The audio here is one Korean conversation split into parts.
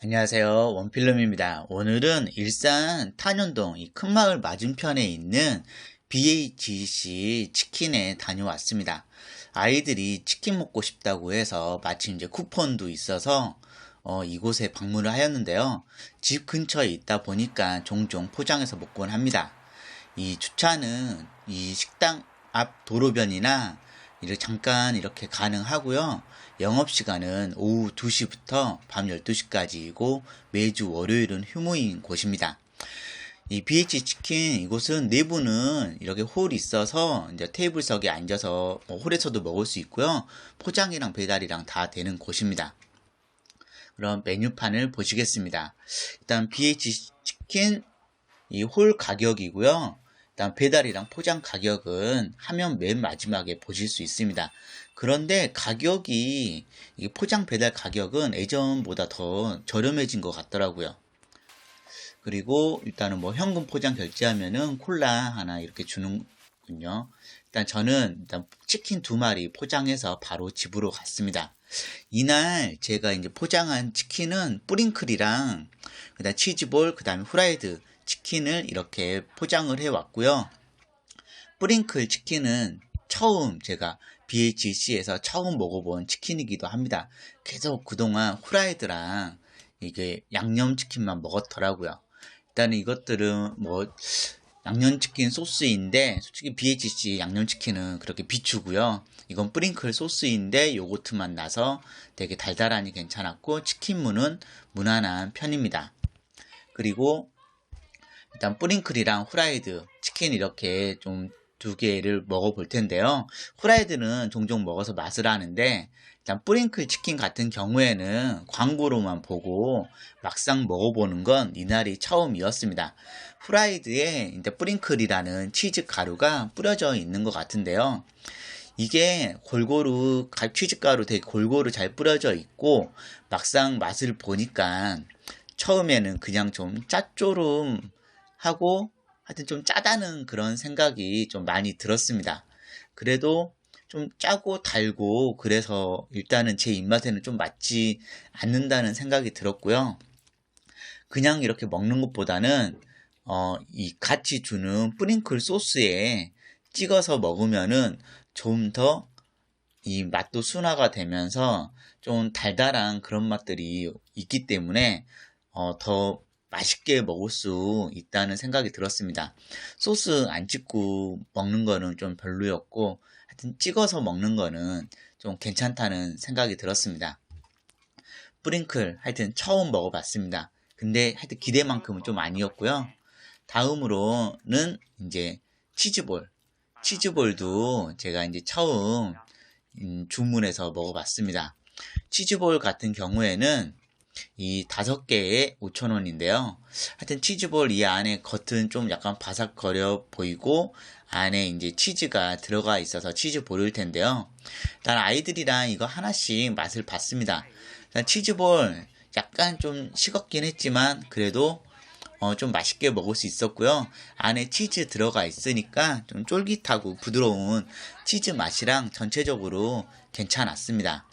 안녕하세요. 원필름입니다. 오늘은 일산 탄현동 이 큰마을 맞은편에 있는 BHC 치킨에 다녀왔습니다. 아이들이 치킨 먹고 싶다고 해서 마침 이제 쿠폰도 있어서 어, 이곳에 방문을 하였는데요. 집 근처에 있다 보니까 종종 포장해서 먹곤 합니다. 이 주차는 이 식당 앞 도로변이나 이렇게 잠깐 이렇게 가능하고요. 영업시간은 오후 2시부터 밤 12시까지이고 매주 월요일은 휴무인 곳입니다. 이 BH 치킨 이곳은 내부는 이렇게 홀이 있어서 이제 테이블석에 앉아서 뭐 홀에서도 먹을 수 있고요. 포장이랑 배달이랑 다 되는 곳입니다. 그럼 메뉴판을 보시겠습니다. 일단 BH 치킨 이 홀 가격이고요. 일단 배달이랑 포장 가격은 화면 맨 마지막에 보실 수 있습니다. 그런데 가격이 포장 배달 가격은 예전보다 더 저렴해진 것 같더라고요. 그리고 일단은 뭐 현금 포장 결제하면은 콜라 하나 이렇게 주는군요. 일단 저는 일단 치킨 두 마리 포장해서 바로 집으로 갔습니다. 이날 제가 이제 포장한 치킨은 뿌링클이랑 그다음 치즈볼 그다음에 후라이드 치킨을 이렇게 포장을 해 왔고요. 뿌링클 치킨은 처음 제가 BHC에서 처음 먹어본 치킨이기도 합니다. 계속 그동안 후라이드랑 이게 양념치킨만 먹었더라고요. 일단은 이것들은 뭐 양념치킨 소스인데 솔직히 BHC 양념치킨은 그렇게 비추고요. 이건 뿌링클 소스인데 요거트만 나서 되게 달달하니 괜찮았고 치킨무는 무난한 편입니다. 그리고 일단 뿌링클이랑 후라이드 치킨 이렇게 좀 두 개를 먹어볼 텐데요. 후라이드는 종종 먹어서 맛을 아는데 일단 뿌링클 치킨 같은 경우에는 광고로만 보고 막상 먹어보는 건 이날이 처음이었습니다. 후라이드에 이제 뿌링클이라는 치즈 가루가 뿌려져 있는 것 같은데요. 이게 골고루 치즈 가루 되게 골고루 잘 뿌려져 있고 막상 맛을 보니까 처음에는 그냥 좀 짭조름 하고 하여튼 좀 짜다는 그런 생각이 좀 많이 들었습니다. 그래도 좀 짜고 달고 그래서 일단은 제 입맛에는 좀 맞지 않는다는 생각이 들었고요. 그냥 이렇게 먹는 것보다는 어, 이 같이 주는 뿌링클 소스에 찍어서 먹으면은 좀 더 이 맛도 순화가 되면서 좀 달달한 그런 맛들이 있기 때문에 어, 더 맛있게 먹을 수 있다는 생각이 들었습니다. 소스 안 찍고 먹는 거는 좀 별로였고, 하여튼 찍어서 먹는 거는 좀 괜찮다는 생각이 들었습니다. 뿌링클, 하여튼 처음 먹어봤습니다. 근데 하여튼 기대만큼은 좀 아니었고요. 다음으로는 이제 치즈볼. 치즈볼도 제가 이제 처음 음, 주문해서 먹어봤습니다. 치즈볼 같은 경우에는 이 다섯 개에 5,000원인데요. 하여튼 치즈볼 이 안에 겉은 좀 약간 바삭거려 보이고 안에 이제 치즈가 들어가 있어서 치즈볼일 텐데요. 일단 아이들이랑 이거 하나씩 맛을 봤습니다. 일단 치즈볼 약간 좀 식었긴 했지만 그래도 어, 좀 맛있게 먹을 수 있었고요. 안에 치즈 들어가 있으니까 좀 쫄깃하고 부드러운 치즈 맛이랑 전체적으로 괜찮았습니다.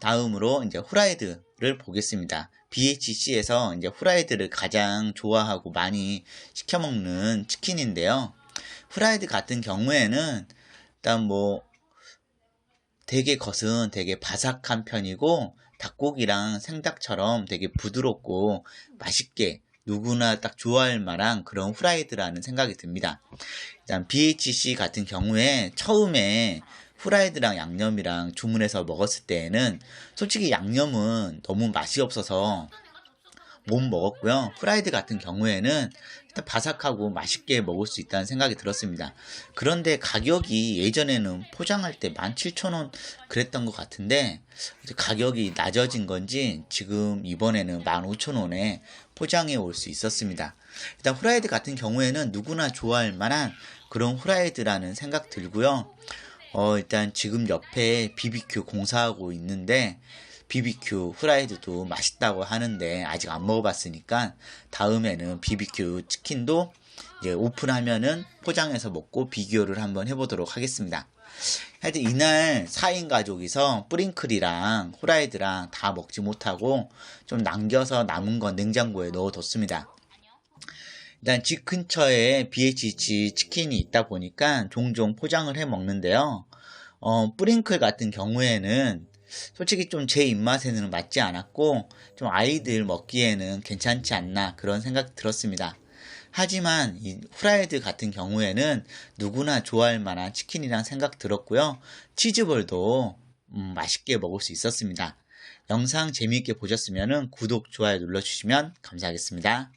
다음으로 이제 후라이드를 보겠습니다. BHC에서 이제 후라이드를 가장 좋아하고 많이 시켜 먹는 치킨인데요. 후라이드 같은 경우에는 일단 뭐 되게 겉은 되게 바삭한 편이고 닭고기랑 생닭처럼 되게 부드럽고 맛있게 누구나 딱 좋아할 만한 그런 후라이드라는 생각이 듭니다. 일단 BHC 같은 경우에 처음에 후라이드랑 양념이랑 주문해서 먹었을 때에는 솔직히 양념은 너무 맛이 없어서 못 먹었고요. 후라이드 같은 경우에는 일단 바삭하고 맛있게 먹을 수 있다는 생각이 들었습니다. 그런데 가격이 예전에는 포장할 때 17,000원 그랬던 것 같은데 가격이 낮아진 건지 지금 이번에는 15,000원에 포장해 올 수 있었습니다. 일단 후라이드 같은 경우에는 누구나 좋아할 만한 그런 후라이드라는 생각 들고요. 어, 일단 지금 옆에 BBQ 공사하고 있는데 BBQ 후라이드도 맛있다고 하는데 아직 안 먹어봤으니까 다음에는 BBQ 치킨도 이제 오픈하면은 포장해서 먹고 비교를 한번 해보도록 하겠습니다. 하여튼 이날 4인 가족이서 뿌링클이랑 후라이드랑 다 먹지 못하고 좀 남겨서 남은 건 냉장고에 넣어뒀습니다. 일단 집 근처에 BHG 치킨이 있다 보니까 종종 포장을 해 먹는데요. 어, 뿌링클 같은 경우에는 솔직히 좀 제 입맛에는 맞지 않았고 좀 아이들 먹기에는 괜찮지 않나 그런 생각 들었습니다. 하지만 이 후라이드 같은 경우에는 누구나 좋아할 만한 치킨이란 생각 들었고요. 치즈볼도 음, 맛있게 먹을 수 있었습니다. 영상 재미있게 보셨으면 구독, 좋아요 눌러주시면 감사하겠습니다.